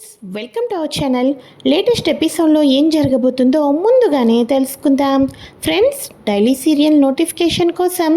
Friends welcome to our channel. Latest ఎపిసోడ్లో ఏం జరగబోతుందో ముందుగానే తెలుసుకుందాం. ఫ్రెండ్స్ డైలీ సీరియల్ నోటిఫికేషన్ కోసం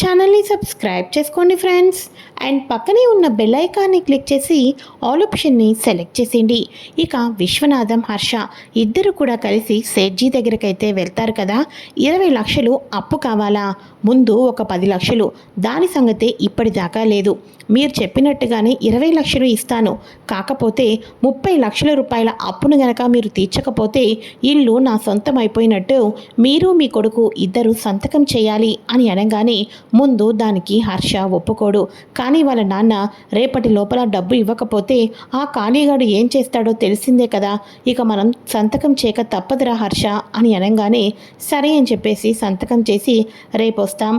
ఛానల్ని సబ్స్క్రైబ్ చేసుకోండి ఫ్రెండ్స్. అండ్ పక్కనే ఉన్న బెల్ ఐకాన్ని క్లిక్ చేసి ఆల్ ఆప్షన్ని సెలెక్ట్ చేసేయండి. ఇక విశ్వనాథం హర్ష ఇద్దరు కూడా కలిసి సేట్జీ దగ్గరకైతే వెళ్తారు కదా. ఇరవై లక్షలు అప్పు కావాలా? ముందు ఒక పది లక్షలు. దాని సంగతే ఇప్పటిదాకా లేదు. మీరు చెప్పినట్టుగానే ఇరవై లక్షలు ఇస్తాను. కాకపోతే ముప్పై లక్షల రూపాయల అప్పును గనక మీరు తీర్చకపోతే ఇల్లు నా సొంతం అయిపోయినట్టు మీరు మీ కొడుకు ఇద్దరు సంతకం చేయాలి అని అనగానే ముందు దానికి హర్ష ఒప్పుకోడు. కానీ వాళ్ళ నాన్న రేపటి లోపల డబ్బు ఇవ్వకపోతే ఆ ఖాళీగాడు ఏం చేస్తాడో తెలిసిందే కదా. ఇక మనం సంతకం చేయక తప్పదురా హర్ష అని అనగానే సరే అని చెప్పేసి సంతకం చేసి రేపు వస్తాం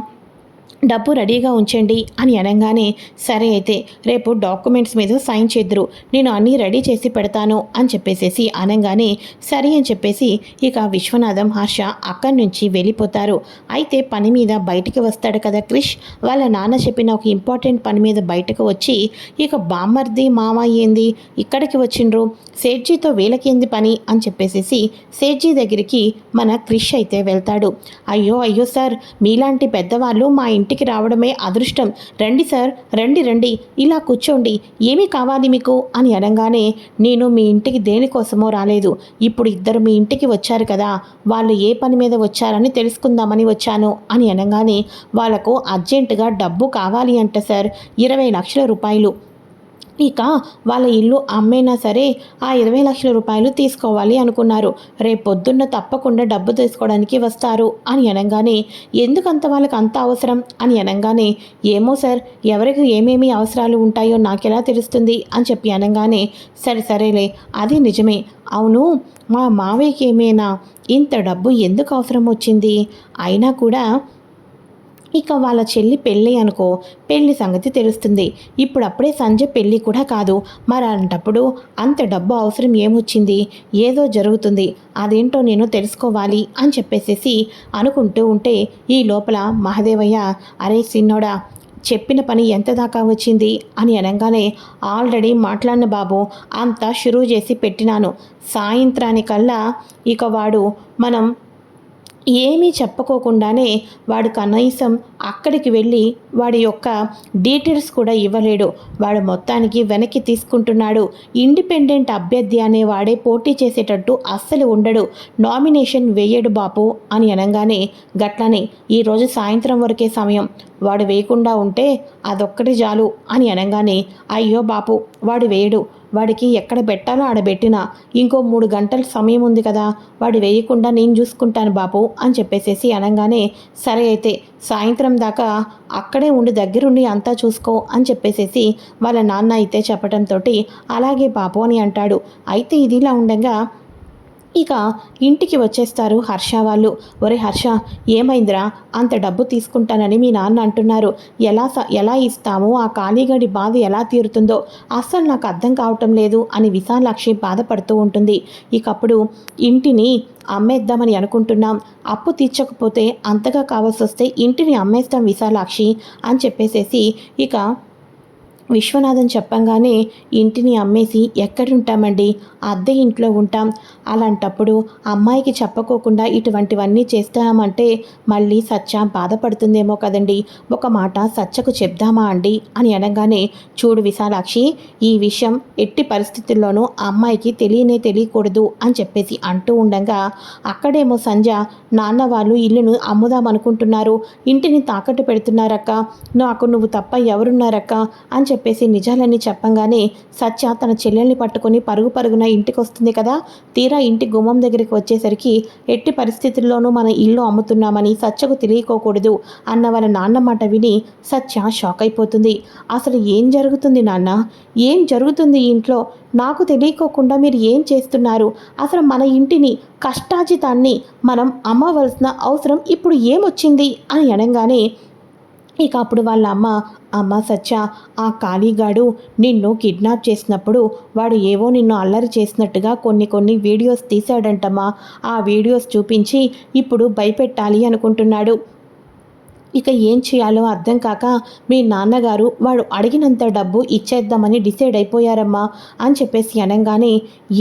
డబ్బు రెడీగా ఉంచండి అని అనగానే సరే అయితే రేపు డాక్యుమెంట్స్ మీద సైన్ చేద్దరు. నేను అన్నీ రెడీ చేసి పెడతాను అని చెప్పేసేసి అనగానే సరే అని చెప్పేసి ఇక విశ్వనాథం హర్ష అక్కడి నుంచి వెళ్ళిపోతారు. అయితే పని మీద బయటికి వస్తాడు కదా క్రిష్. వాళ్ళ నాన్న చెప్పిన ఒక ఇంపార్టెంట్ పని మీద బయటకు వచ్చి ఇక బామ్మర్ది మామ ఏంది? ఇక్కడికి వచ్చిండ్రు? సేట్జీతో వీళ్ళకేంది పని? అని చెప్పేసేసి సేట్జీ దగ్గరికి మన క్రిష్ అయితే వెళ్తాడు. అయ్యో అయ్యో సార్ మీలాంటి పెద్దవాళ్ళు మా ఇంటి ఇంటికి రావడమే అదృష్టం. రండి సార్ రండి రండి. ఇలా కూర్చోండి. ఏమి కావాలి మీకు? అని అనగానే నేను మీ ఇంటికి దేనికోసమో రాలేదు. ఇప్పుడు ఇద్దరు మీ ఇంటికి వచ్చారు కదా. వాళ్ళు ఏ పని మీద వచ్చారని తెలుసుకుందామని వచ్చాను అని అనగానే వాళ్ళకు అర్జెంటుగా డబ్బు కావాలి అంట సార్. ఇరవై లక్షల రూపాయలు. ఇక వాళ్ళ ఇల్లు అమ్మేనా సరే ఆ ఇరవై లక్షల రూపాయలు తీసుకోవాలి అనుకున్నారు. రేపు పొద్దున్న తప్పకుండా డబ్బు తీసుకోవడానికి వస్తారు అని అనగానే ఎందుకంత వాళ్ళకి అంత అవసరం? అని అనగానే ఏమో సార్ ఎవరికి ఏమేమి అవసరాలు ఉంటాయో నాకెలా తెలుస్తుంది? అని చెప్పి అనగానే సరే సరేలే అది నిజమే. అవును మా మావయ్యకి ఏమైనా ఇంత డబ్బు ఎందుకు అవసరం వచ్చింది? అయినా కూడా ఇక వాళ్ళ చెల్లి పెళ్ళి అనుకో పెళ్ళి సంగతి తెలుస్తుంది. ఇప్పుడప్పుడే సంజయ్ పెళ్ళి కూడా కాదు. మరి అంత డబ్బు అవసరం ఏమొచ్చింది? ఏదో జరుగుతుంది. అదేంటో నేను తెలుసుకోవాలి అని చెప్పేసేసి అనుకుంటూ ఉంటే ఈ లోపల మహదేవయ్య అరే సిన్నోడా చెప్పిన పని ఎంత దాకా వచ్చింది? అని అనగానే ఆల్రెడీ మాట్లాడిన బాబు అంతా షురూ చేసి పెట్టినాను. సాయంత్రానికల్లా ఇక వాడు మనం ఏమీ చెప్పుకోకుండానే వాడు కనీసం అక్కడికి వెళ్ళి వాడి యొక్క డీటెయిల్స్ కూడా ఇవ్వలేడు. వాడు మొత్తానికి వెనక్కి తీసుకుంటున్నాడు. ఇండిపెండెంట్ అభ్యర్థి అనే వాడే పోటీ చేసేటట్టు అస్సలు ఉండడు. నామినేషన్ వేయడు బాపు అని అనగానే గట్లనే ఈరోజు సాయంత్రం వరకే సమయం. వాడు వేయకుండా ఉంటే అదొక్కటి చాలు అని అనగానే అయ్యో బాపు వాడు వేయడు. వాడికి ఎక్కడ పెట్టాలో ఆడ పెట్టినా ఇంకో మూడు గంటల సమయం ఉంది కదా వాడు వేయకుండా నేను చూసుకుంటాను బాపు అని చెప్పేసేసి అనగానే సరే అయితే సాయంత్రం దాకా అక్కడే ఉండి దగ్గరుండి అంతా చూసుకో అని చెప్పేసేసి వాళ్ళ నాన్న అయితే చెప్పడంతో అలాగే బాపు అని అంటాడు. అయితే ఇది ఇలా ఉండగా ఇక ఇంటికి వచ్చేస్తారు హర్ష వాళ్ళు. ఒరే హర్ష ఏమైందిరా? అంత డబ్బు తీసుకుంటానని మీ నాన్న అంటున్నారు. ఎలా స ఎలా ఇస్తామో? ఆ ఖాళీగడి బాధ ఎలా తీరుతుందో అస్సలు నాకు అర్థం కావటం లేదు అని విశాలాక్షి బాధపడుతూ ఉంటుంది. ఇకప్పుడు ఇంటిని అమ్మేద్దామని అనుకుంటున్నాం. అప్పు తీర్చకపోతే అంతగా కావాల్సి వస్తే ఇంటిని అమ్మేస్తాం విశాలాక్షి అని చెప్పేసేసి ఇక విశ్వనాథన్ చెప్పంగానే ఇంటిని అమ్మేసి ఎక్కడుంటామండి? అద్దె ఇంట్లో ఉంటాం. అలాంటప్పుడు అమ్మాయికి చెప్పకోకుండా ఇటువంటివన్నీ చేస్తామంటే మళ్ళీ సత్య బాధపడుతుందేమో కదండి. ఒక మాట సత్యకు చెప్దామా అండి? అని అనగానే చూడు విశాలాక్షి ఈ విషయం ఎట్టి పరిస్థితుల్లోనూ అమ్మాయికి తెలియనే తెలియకూడదు అని చెప్పేసి అంటూ ఉండగా అక్కడేమో సంజ నాన్న వాళ్ళు ఇల్లును అమ్ముదామనుకుంటున్నారు. ఇంటిని తాకట్టు పెడుతున్నారక్క. నాకు నువ్వు తప్ప ఎవరున్నారక్క అని చెప్పేసి నిజాలన్నీ చెప్పంగానే సత్య తన చెల్లెల్ని పట్టుకొని పరుగు పరుగున ఇంటికి వస్తుంది కదా. తీరా ఇంటి గుమ్మం దగ్గరికి వచ్చేసరికి ఎట్టి పరిస్థితుల్లోనూ మన ఇల్లు అమ్ముతున్నామని సత్యకు తెలియకోకూడదు అన్న వాళ్ళ నాన్న మాట విని సత్య షాక్ అయిపోతుంది. అసలు ఏం జరుగుతుంది నాన్న? ఏం జరుగుతుంది ఇంట్లో? నాకు తెలియకోకుండా మీరు ఏం చేస్తున్నారు? అసలు మన ఇంటిని కష్టాజితాన్ని మనం అమ్మవలసిన అవసరం ఇప్పుడు ఏమొచ్చింది? అని అనగానే ఇక అప్పుడు వాళ్ళ అమ్మ అమ్మ సత్య ఆ కాళీగాడు నిన్ను కిడ్నాప్ చేసినప్పుడు వాడు ఏవో నిన్ను అల్లరి చేసినట్టుగా కొన్ని కొన్ని వీడియోస్ తీశాడంటమ్మా. ఆ వీడియోస్ చూపించి ఇప్పుడు భయపెట్టాలి అనుకుంటున్నాడు. ఇక ఏం చేయాలో అర్థం కాక మీ నాన్నగారు వాడు అడిగినంత డబ్బు ఇచ్చేద్దామని డిసైడ్ అయిపోయారమ్మా అని చెప్పేసి అనగానే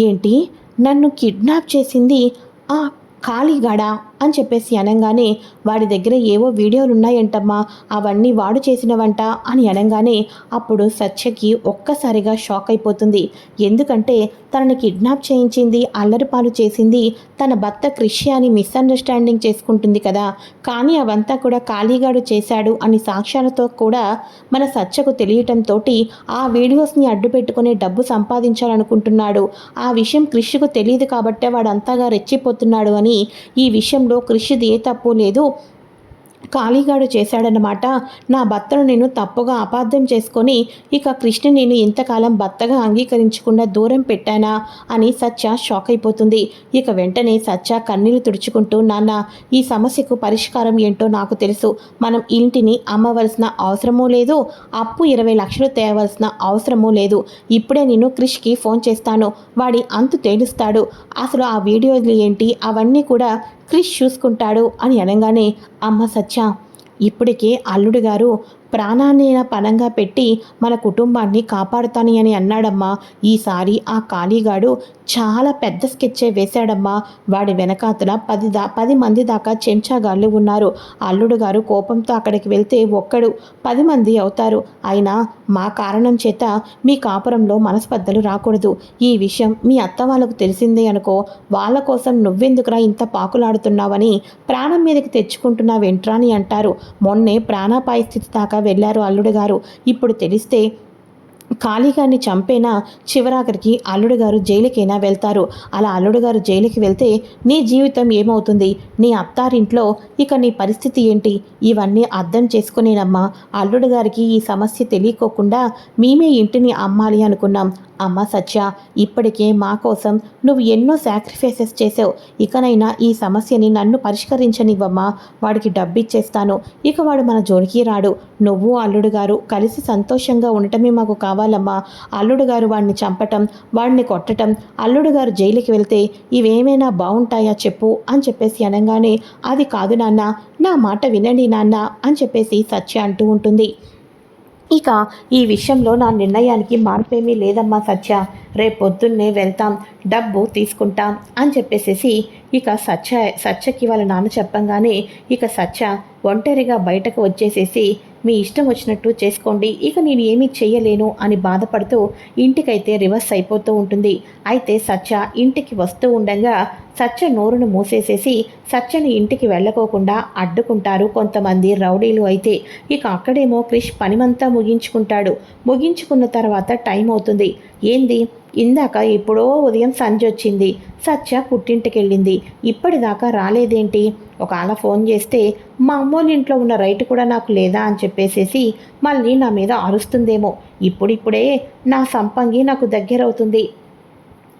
ఏంటి? నన్ను కిడ్నాప్ చేసింది ఆ కాళీగాడా అని చెప్పేసి అనగానే వాడి దగ్గర ఏవో వీడియోలు ఉన్నాయంటమ్మా అవన్నీ వాడు చేసినవంట అని అనగానే అప్పుడు సత్యకి ఒక్కసారిగా షాక్ అయిపోతుంది. ఎందుకంటే తనని కిడ్నాప్ చేయించింది అల్లరిపాలు చేసింది తన భర్త కృషి అని మిస్అండర్స్టాండింగ్ చేసుకుంటుంది కదా. కానీ అవంతా కూడా ఖాళీగాడు చేశాడు అని సాక్ష్యాలతో కూడా మన సత్యకు తెలియటంతో ఆ వీడియోస్ని అడ్డు పెట్టుకుని డబ్బు సంపాదించాలనుకుంటున్నాడు. ఆ విషయం కృషికు తెలియదు కాబట్టే వాడు అంతగా రెచ్చిపోతున్నాడు అని ఈ విషయం విషయంలో కృషిది ఏ తప్పు లేదు. కాళీగాడు చేశాడనమాట నా భర్తను నేను తప్పుగా అపార్థం చేసుకొని ఇక కృష్ణ నేను ఇంతకాలం భర్తగా అంగీకరించకుండా దూరం పెట్టానా అని సత్య షాక్ అయిపోతుంది. ఇక వెంటనే సత్య కన్నీళ్ళు తుడుచుకుంటూ నాన్న ఈ సమస్యకు పరిష్కారం ఏంటో నాకు తెలుసు. మనం ఇంటిని అమ్మవలసిన అవసరమూ లేదు. అప్పు ఇరవై లక్షలు తేవలసిన అవసరమూ లేదు. ఇప్పుడే నేను క్రిష్కి ఫోన్ చేస్తాను. వాడి అంతు తేలుస్తాడు. అసలు ఆ వీడియోలు ఏంటి? అవన్నీ కూడా క్రిష్ చూసుకుంటాడు అని అనగానే అమ్మ సత్య ఇప్పటికే అల్లుడు గారు ప్రాణాన్ని పణంగా పెట్టి మన కుటుంబాన్ని కాపాడుతాని అని అన్నాడమ్మా. ఈసారి ఆ కాళీగాడు చాలా పెద్ద స్కెచ్చే వేశాడమ్మా. వాడి వెనకాతల పది దా పది మంది దాకా చెంచాగాళ్ళు ఉన్నారు. అల్లుడు గారు కోపంతో అక్కడికి వెళ్తే ఒక్కడు పది మంది అవుతారు. అయినా మా కారణం చేత మీ కాపురంలో మనస్పర్ధలు రాకూడదు. ఈ విషయం మీ అత్త వాళ్ళకు తెలిసిందే అనుకో వాళ్ళ కోసం నువ్వెందుకురా ఇంత పాకులాడుతున్నావని ప్రాణం మీదకి తెచ్చుకుంటున్నావేంట్రా అని అంటారు. మొన్నే ప్రాణాపాయ స్థితి దాకా వెళ్ళారు అల్లుడు గారు. ఇప్పుడు తెలిస్తే కాళీగారిని చంపేనా? చివరాఖరికి అల్లుడు గారు జైలుకైనా వెళ్తారు? అలా అల్లుడు గారు జైలుకి వెళ్తే నీ జీవితం ఏమవుతుంది? నీ అత్తారింట్లో ఇక నీ పరిస్థితి ఏంటి? ఇవన్నీ అర్థం చేసుకునేనమ్మా. అల్లుడు గారికి ఈ సమస్య తెలియకోకుండా మేమే ఇంటిని అమ్మాలి అనుకున్నాం. అమ్మ సత్య ఇప్పటికే మా కోసం నువ్వు ఎన్నో సాక్రిఫైసెస్ చేసావు ఇకనైనా ఈ సమస్యని నన్ను పరిష్కరించనివ్వమ్మా. వాడికి డబ్బిచ్చేస్తాను. ఇక వాడు మన జోలికి రాడు. నువ్వు అల్లుడు గారు కలిసి సంతోషంగా ఉండటమే మాకు కావాలమ్మా. అల్లుడు గారు వాడిని చంపటం వాడిని కొట్టటం అల్లుడు గారు జైలుకి వెళ్తే ఇవేమైనా బాగుంటాయా చెప్పు అని చెప్పేసి అనగానే అది కాదు నాన్న నా మాట వినండి నాన్న అని చెప్పేసి సత్య అంటూ ఉంటుంది. ఇక ఈ విషయంలో నా నిర్ణయానికి మార్పేమీ లేదమ్మా సత్య. రేపు పొద్దున్నే వెళ్తాం డబ్బు తీసుకుంటాం అని చెప్పేసేసి ఇక సత్య సత్యకి వాళ్ళ నాన్న చెప్పంగానే ఇక సత్య ఒంటరిగా బయటకు వచ్చేసేసి మీ ఇష్టం వచ్చినట్టు చేసుకోండి. ఇక నేను ఏమీ చేయలేను అని బాధపడుతూ ఇంటికైతే రివర్స్ అయిపోతూ ఉంటుంది. అయితే సత్య ఇంటికి వస్తూ ఉండగా సత్య నోరును మూసేసేసి సత్యని ఇంటికి వెళ్ళకోకుండా అడ్డుకుంటారు కొంతమంది రౌడీలు అయితే. ఇక అక్కడేమో క్రిష్ పనిమంతా ముగించుకుంటాడు. ముగించుకున్న తర్వాత టైం అవుతుంది. ఏంది? ఇందాక ఎప్పుడో ఉదయం సంజొచ్చింది సత్య పుట్టింటికెళ్ళింది. ఇప్పటిదాకా రాలేదేంటి? ఒకవేళ ఫోన్ చేస్తే మా అమ్మోళ్ళ ఇంట్లో ఉన్న రైట్ కూడా నాకు లేదా అని చెప్పేసేసి మళ్ళీ నా మీద అరుస్తుందేమో. ఇప్పుడిప్పుడే నా సంపంగి నాకు దగ్గరవుతుంది.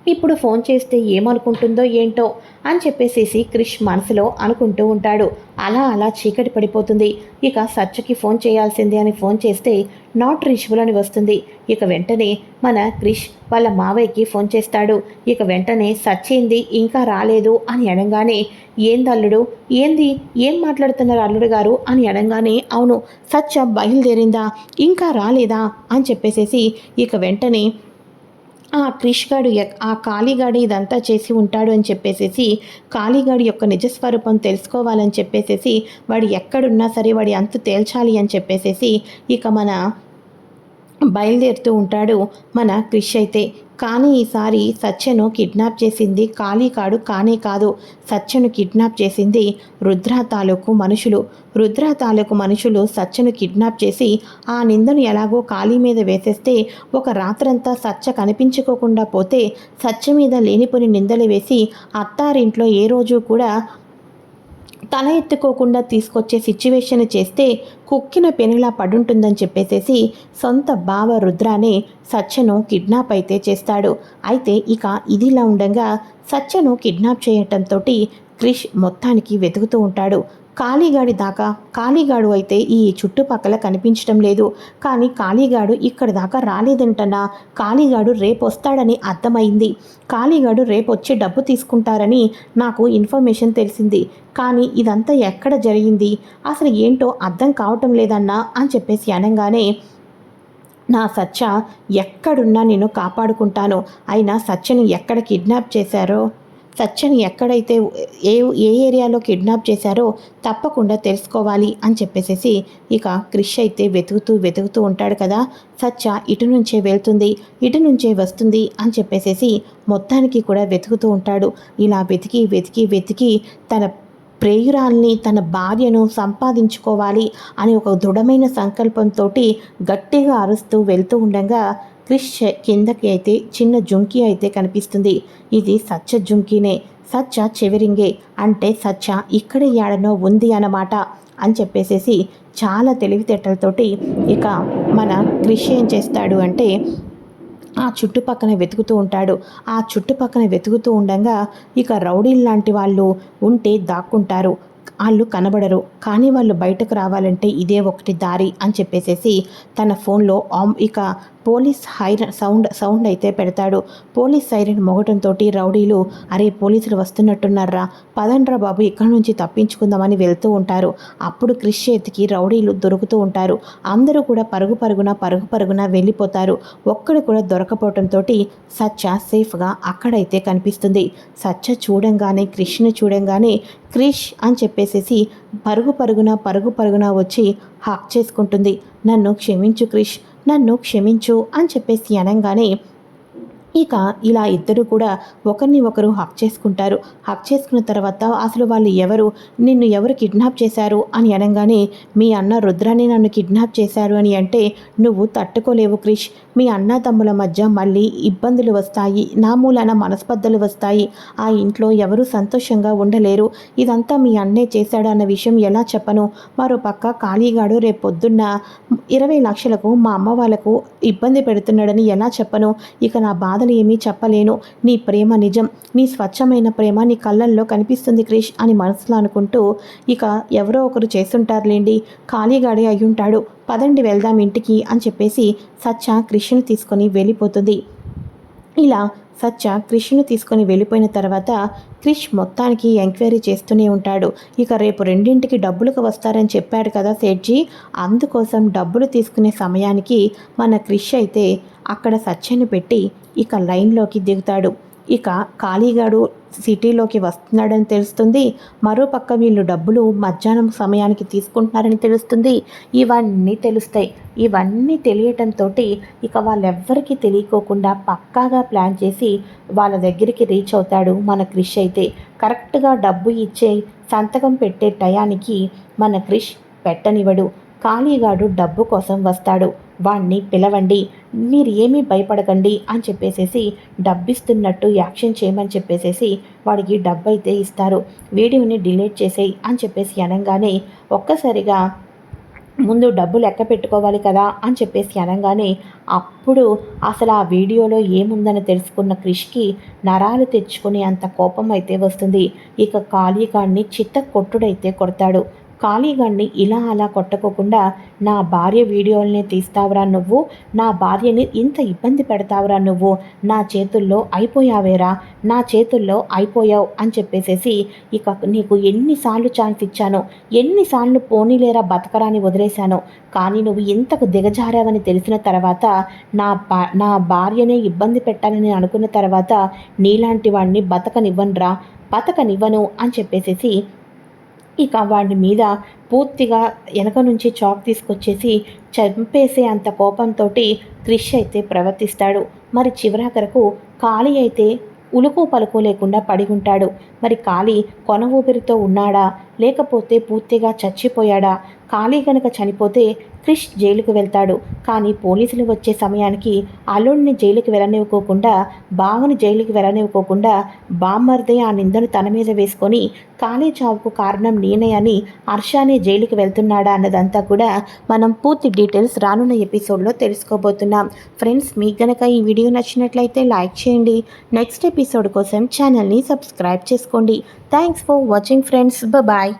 ఇప్పుడు ఫోన్ చేస్తే ఏమనుకుంటుందో ఏంటో అని చెప్పేసేసి క్రిష్ మనసులో అనుకుంటూ ఉంటాడు. అలా అలా చీకటి పడిపోతుంది. ఇక సత్యకి ఫోన్ చేయాల్సిందే అని ఫోన్ చేస్తే నాట్ రీచబుల్ అని వస్తుంది. ఇక వెంటనే మన క్రిష్ వాళ్ళ మావయ్యకి ఫోన్ చేస్తాడు. ఇక వెంటనే సచ్చింది ఇంకా రాలేదు అని అనగానే ఏంది అల్లుడు? ఏంది? ఏం మాట్లాడుతున్నారు అల్లుడు గారు? అని అనగానే అవును సచ్చ బయలుదేరిందా? ఇంకా రాలేదా? అని చెప్పేసేసి ఇక వెంటనే ఆ క్రిష్గాడు ఆ కాళీగాడు ఇదంతా చేసి ఉంటాడు అని చెప్పేసేసి కాళీగాడి యొక్క నిజస్వరూపం తెలుసుకోవాలని చెప్పేసేసి వాడు ఎక్కడున్నా సరే వాడి అంతు తేల్చాలి అని చెప్పేసేసి ఇక మన బయలుదేరుతూ ఉంటాడు మన క్రిష్ అయితే. కానీ ఈసారి సత్యను కిడ్నాప్ చేసింది ఖాళీ కాడు కానే కాదు. సత్యను కిడ్నాప్ చేసింది రుద్ర తాలూకు మనుషులు. రుద్ర తాలూకు మనుషులు సత్యను కిడ్నాప్ చేసి ఆ నిందను ఎలాగో ఖాళీ మీద వేసేస్తే ఒక రాత్రంతా సత్య కనిపించుకోకుండా పోతే సత్య మీద లేనిపోని నిందలు వేసి అత్తారింట్లో ఏ రోజు కూడా తల ఎత్తుకోకుండా తీసుకొచ్చే సిచ్యువేషన్ చేస్తే కుక్కిన పెనులా పడుంటుందని చెప్పేసేసి సొంత బావ రుద్రానే సత్యను కిడ్నాప్ అయితే చేస్తాడు. అయితే ఇక ఇదిలా ఉండగా సత్యను కిడ్నాప్ చేయటంతో క్రిష్ మొత్తానికి వెతుకుతూ ఉంటాడు. కాళీగాడి దాకా కాళీగాడు అయితే ఈ చుట్టుపక్కల కనిపించడం లేదు. కానీ కాళీగాడు ఇక్కడ దాకా రాలేదంటనా? కాళీగాడు రేపు వస్తాడని అర్థమైంది. కాళీగాడు రేపు వచ్చి డబ్బు తీసుకుంటారని నాకు ఇన్ఫర్మేషన్ తెలిసింది. కానీ ఇదంతా ఎక్కడ జరిగింది? అసలు ఏంటో అర్థం కావటం లేదన్నా అని చెప్పేసి అనగానే నా సత్య ఎక్కడున్నా నేను కాపాడుకుంటాను. అయినా సత్యని ఎక్కడ కిడ్నాప్ చేశారో? సత్యని ఎక్కడైతే ఏ ఏ ఏరియాలో కిడ్నాప్ చేశారో తప్పకుండా తెలుసుకోవాలి అని చెప్పేసేసి ఇక క్రిష్ అయితే వెతుకుతూ వెతుకుతూ ఉంటాడు కదా. సత్య ఇటు నుంచే వెళ్తుంది ఇటు నుంచే వస్తుంది అని చెప్పేసేసి మొత్తానికి కూడా వెతుకుతూ ఉంటాడు. ఇలా వెతికి వెతికి వెతికి తన ప్రేయురాల్ని తన భార్యను సంపాదించుకోవాలి అని ఒక దృఢమైన సంకల్పంతో గట్టిగా అరుస్తూ వెళ్తూ ఉండగా క్రిష్ కిందకి అయితే చిన్న జుంకీ అయితే కనిపిస్తుంది. ఇది సచ్చ జుంకీనే. సచ్చ చెవిరింగే. అంటే సచ్చ ఇక్కడ ఏడనో ఉంది అన్నమాట అని చెప్పేసేసి చాలా తెలివితేటలతోటి ఇక మన క్రిష్ ఏం చేస్తాడు అంటే ఆ చుట్టుపక్కన వెతుకుతూ ఉంటాడు. ఆ చుట్టుపక్కన వెతుకుతూ ఉండగా ఇక రౌడీలు లాంటి వాళ్ళు ఉంటే దాక్కుంటారు. వాళ్ళు కనబడరు. కానీ వాళ్ళు బయటకు రావాలంటే ఇదే ఒకటి దారి అని చెప్పేసేసి తన ఫోన్లో ఆమ్ ఇక పోలీస్ హైరన్ సౌండ్ సౌండ్ అయితే పెడతాడు. పోలీస్ సైరన్ మొగటంతో రౌడీలు అరే పోలీసులు వస్తున్నట్టున్నారా? పదండ్రా బాబు ఇక్కడ నుంచి తప్పించుకుందామని వెళ్తూ ఉంటారు. అప్పుడు క్రిష్ చేతికి రౌడీలు దొరుకుతూ ఉంటారు. అందరూ కూడా పరుగు పరుగున పరుగు పరుగున వెళ్ళిపోతారు. ఒక్కడు కూడా దొరకపోవటంతో సచ్చ సేఫ్గా అక్కడైతే కనిపిస్తుంది. సచ్చ చూడంగానే క్రిష్ను చూడంగానే క్రిష్ అని చెప్పేసేసి పరుగు పరుగున పరుగు పరుగున వచ్చి హాక్ చేసుకుంటుంది. నన్ను క్షమించు క్రిష్. నన్ను క్షమించు అని చెప్పేసి అనగానే ఇక ఇలా ఇద్దరు కూడా ఒకరిని ఒకరు హక్ చేసుకుంటారు. హక్ చేసుకున్న తర్వాత అసలు వాళ్ళు ఎవరు? నిన్ను ఎవరు కిడ్నాప్ చేశారు? అని అనగానే మీ అన్న రుద్రాన్ని నన్ను కిడ్నాప్ చేశారు అని అంటే నువ్వు తట్టుకోలేవు క్రిష్. మీ అన్న తమ్ముల మధ్య మళ్ళీ ఇబ్బందులు వస్తాయి. నా మూలాన మనస్పర్ధలు వస్తాయి. ఆ ఇంట్లో ఎవరు సంతోషంగా ఉండలేరు. ఇదంతా మీ అన్నే చేశాడు అన్న విషయం ఎలా చెప్పను? మరో పక్క ఖాళీగాడు రేపొద్దున్న ఇరవై లక్షలకు మా అమ్మ వాళ్ళకు ఇబ్బంది పెడుతున్నాడని ఎలా చెప్పను? ఇక నా బాధ మాటలు ఏమీ చెప్పలేను. నీ ప్రేమ నిజం. నీ స్వచ్ఛమైన ప్రేమ నీ కళ్ళల్లో కనిపిస్తుంది క్రిష్ అని మనసులో అనుకుంటూ ఇక ఎవరో ఒకరు చేస్తుంటారులేండి. ఖాళీగాడే అయ్యుంటాడు. పదండి వెళ్దాం ఇంటికి అని చెప్పేసి సచ్చ క్రిష్ను తీసుకొని వెళ్ళిపోతుంది. ఇలా సత్య క్రిష్ను తీసుకొని వెళ్ళిపోయిన తర్వాత క్రిష్ మొత్తానికి ఎంక్వైరీ చేస్తూనే ఉంటాడు. ఇక రేపు రెండింటికి డబ్బులకు వస్తారని చెప్పాడు కదా సేట్జీ. అందుకోసం డబ్బులు తీసుకునే సమయానికి మన క్రిష్ అయితే అక్కడ సత్యను పెట్టి ఇక లైన్లోకి దిగుతాడు. ఇక ఖాళీగాడు సిటీలోకి వస్తున్నాడని తెలుస్తుంది. మరోపక్క వీళ్ళు డబ్బులు మధ్యాహ్నం సమయానికి తీసుకుంటున్నారని తెలుస్తుంది. ఇవన్నీ తెలుస్తాయి. ఇవన్నీ తెలియటంతో ఇక వాళ్ళెవ్వరికీ తెలియకోకుండా పక్కాగా ప్లాన్ చేసి వాళ్ళ దగ్గరికి రీచ్ అవుతాడు మన క్రిష్ అయితే. కరెక్ట్గా డబ్బు ఇచ్చే సంతకం పెట్టే టయానికి మన క్రిష్ పెట్టనివ్వడు. ఖాళీగాడు డబ్బు కోసం వస్తాడు. వాణ్ణి పిలవండి. మీరు ఏమీ భయపడకండి అని చెప్పేసేసి డబ్బిస్తున్నట్టు యాక్షన్ చేయమని చెప్పేసేసి వాడికి డబ్బు అయితే ఇస్తారు. వీడియోని డిలీట్ చేసేయి అని చెప్పేసి అనగానే ఒక్కసారిగా ముందు డబ్బు లెక్క పెట్టుకోవాలి కదా అని చెప్పేసి అనగానే అప్పుడు అసలు ఆ వీడియోలో ఏముందని తెలుసుకున్న క్రిష్కి నరాలు తెచ్చుకునే అంత కోపం అయితే వస్తుంది. ఇక ఖాళీగాడిని చిత్త కొట్టుడైతే కొడతాడు. ఖాళీగాన్ని ఇలా అలా కొట్టకోకుండా నా భార్య వీడియోల్ని తీస్తావురా నువ్వు? నా భార్యని ఇంత ఇబ్బంది పెడతావురా నువ్వు? నా చేతుల్లో అయిపోయావేరా? నా చేతుల్లో అయిపోయావు అని చెప్పేసేసి ఇక నీకు ఎన్నిసార్లు ఛాన్స్ ఇచ్చాను. ఎన్నిసార్లు పోనీలేరా బతకరాని వదిలేశాను. కానీ నువ్వు ఇంతకు దిగజారావని తెలిసిన తర్వాత నా బా నా భార్యనే ఇబ్బంది పెట్టాలని అనుకున్న తర్వాత నీలాంటి వాడిని బతకనివ్వనురా. బతకనివ్వను అని చెప్పేసేసి ఇక వాడి మీద పూర్తిగా వెనక నుంచి చాక్ తీసుకొచ్చేసి చంపేసే అంత కోపంతో క్రిష్ అయితే ప్రవర్తిస్తాడు. మరి చివరాఖరకు ఖాళీ అయితే ఉలుకు పలుకు లేకుండా పడి ఉంటాడు. మరి ఖాళీ కొన ఊపిరితో ఉన్నాడా? లేకపోతే పూర్తిగా చచ్చిపోయాడా? ఖాళీ కనుక చనిపోతే క్రిష్ జైలుకు వెళ్తాడు. కానీ పోలీసులు వచ్చే సమయానికి అల్లుడిని జైలుకి వెళ్ళనివ్వకోకుండా బావని జైలుకి వెళ్ళనివ్వకోకుండా బామ్మర్దే ఆ నిందను తన మీద వేసుకొని కాలే చావుకు కారణం నేనే అని హర్షానే జైలుకి వెళ్తున్నాడా అన్నదంతా కూడా మనం పూర్తి డీటెయిల్స్ రానున్న ఎపిసోడ్లో తెలుసుకోబోతున్నాం. ఫ్రెండ్స్ మీకు గనక ఈ వీడియో నచ్చినట్లయితే లైక్ చేయండి. నెక్స్ట్ ఎపిసోడ్ కోసం ఛానల్ని సబ్స్క్రైబ్ చేసుకోండి. Thanks for watching friends. Bye